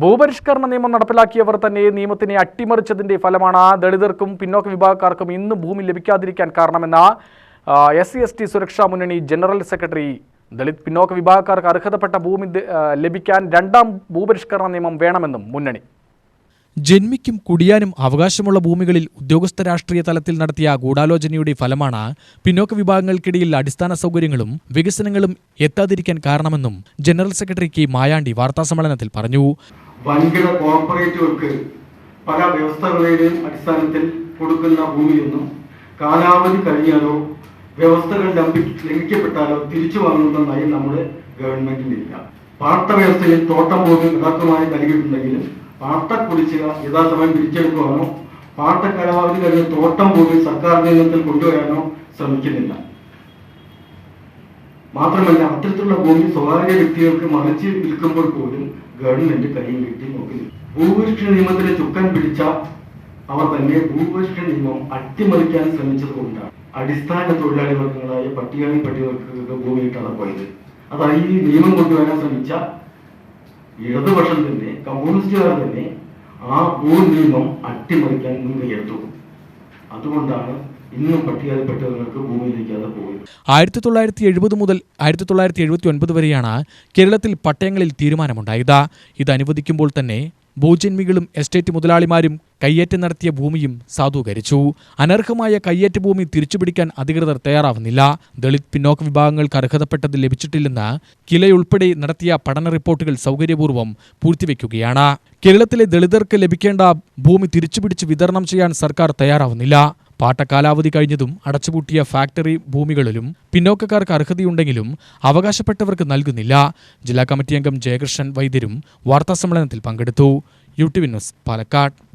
ഭൂപരിഷ്കരണ നിയമം നടപ്പിലാക്കിയവർ തന്നെ നിയമത്തിനെ അട്ടിമറിച്ചതിന്റെ ഫലമാണ്. ദളിതർക്കും പിന്നോക്ക വിഭാഗക്കാർക്കും ഇന്ന് ഭൂമി ലഭിക്കാതിരിക്കാൻ കാരണമെന്ന എസ് സി എസ് ടി സുരക്ഷാ മുന്നണി ജനറൽ സെക്രട്ടറി ദളിത് പിന്നോക്ക വിഭാഗക്കാർക്ക് അർഹതപ്പെട്ട ഭൂമി ലഭിക്കാൻ രണ്ടാം ഭൂപരിഷ്കരണ നിയമം വേണമെന്നും മുന്നണി. ജന്മിക്കും കുടിയാനും അവകാശമുള്ള ഭൂമികളിൽ ഉദ്യോഗസ്ഥ രാഷ്ട്രീയ തലത്തിൽ നടത്തിയ ഗൂഢാലോചനയുടെ ഫലമാണ് പിന്നോക്ക വിഭാഗങ്ങൾക്കിടയിൽ അടിസ്ഥാന സൗകര്യങ്ങളും വികസനങ്ങളും എത്താതിരിക്കാൻ കാരണമെന്നും ജനറൽ സെക്രട്ടറി കെ മായാണ്ടി വാർത്താസമ്മേളനത്തിൽ പറഞ്ഞു. വൻകിട കോർപ്പറേറ്റുകൾക്ക് പല വ്യവസ്ഥകളുടെയും അടിസ്ഥാനത്തിൽ കൊടുക്കുന്ന ഭൂമിയൊന്നും കാലാവധി കഴിഞ്ഞാലോ വ്യവസ്ഥകൾ ലംഘി ലംഘിക്കപ്പെട്ടാലോ തിരിച്ചു വാങ്ങുന്ന നയം നമ്മുടെ ഗവൺമെന്റിനില്ല. പാട്ട വ്യവസ്ഥയിൽ തോട്ടം ഭൂമി യഥാർത്ഥമായി നൽകിയിട്ടുണ്ടെങ്കിലും പാട്ട കുടിശ്ശിക യഥാസമയം പിരിച്ചെടുക്കുവാനോ പാട്ട കാലാവധി കഴിഞ്ഞ് തോട്ടം ഭൂമി സർക്കാർ നിയമത്തിൽ കൊണ്ടുവരാനോ ശ്രമിക്കുന്നില്ല. മാത്രമല്ല അത്തരത്തിലുള്ള ഭൂമി സ്വകാര്യ വ്യക്തികൾക്ക് മറിച്ച് വിൽക്കുമ്പോൾ പോലും ഗവൺമെന്റ് കൈയും കെട്ടി നോക്കില്ല. ഭൂപരിഷ്ഠ നിയമത്തിലെ ചുക്കാൻ പിടിച്ച അവർ തന്നെ ഭൂപരിഷ്ഠ നിയമം അട്ടിമറിക്കാൻ ശ്രമിച്ചത് കൊണ്ടാണ് അടിസ്ഥാന തൊഴിലാളി വർഗങ്ങളായ പട്ടികാളി പട്ടികൾക്ക് ഭൂമി കിട്ടാതെ പോയത് അതായത് ഈ നിയമം കൊണ്ടുവരാൻ ശ്രമിച്ച ഇടതുപക്ഷം തന്നെ കമ്മ്യൂണിസ്റ്റുകാർ തന്നെ ആ ഭൂ നിയമം അട്ടിമറിക്കാൻ മുൻകൈയെടുത്തു അതുകൊണ്ടാണ് പോയത് ആയിരത്തി തൊള്ളായിരത്തി എഴുപത് മുതൽ ആയിരത്തി തൊള്ളായിരത്തി എഴുപത്തി ഒൻപത് വരെയാണ് കേരളത്തിൽ പട്ടയങ്ങളിൽ തീരുമാനമുണ്ടായത്. ഇത് അനുവദിക്കുമ്പോൾ തന്നെ ഭൂജന്മികളും എസ്റ്റേറ്റ് മുതലാളിമാരും കയ്യേറ്റം നടത്തിയ ഭൂമിയും സാധൂകരിച്ചു. അനർഹമായ കയ്യേറ്റ ഭൂമി തിരിച്ചുപിടിക്കാൻ അധികൃതർ തയ്യാറാവുന്നില്ല. ദളിത് പിന്നോക്ക വിഭാഗങ്ങൾക്ക് അർഹതപ്പെട്ടത് ലഭിച്ചിട്ടില്ലെന്ന് കിലയുൾപ്പെടെ നടത്തിയ പഠന റിപ്പോർട്ടുകൾ സൗകര്യപൂർവം പൂർത്തിവെക്കുകയാണ്. കേരളത്തിലെ ദളിതർക്ക് ലഭിക്കേണ്ട ഭൂമി തിരിച്ചുപിടിച്ച് വിതരണം ചെയ്യാൻ സർക്കാർ തയ്യാറാവുന്നില്ല. പാട്ടക്കാലാവധി കഴിഞ്ഞതും അടച്ചുപൂട്ടിയ ഫാക്ടറി ഭൂമികളിലും പിന്നോക്കക്കാർക്ക് അർഹതയുണ്ടെങ്കിലും അവകാശപ്പെട്ടവർക്ക് നൽകുന്നില്ല. ജില്ലാ കമ്മിറ്റി അംഗം ജയകൃഷ്ണൻ വൈദ്യരും വാർത്താസമ്മേളനത്തിൽ പങ്കെടുത്തു. U T news Palakkad.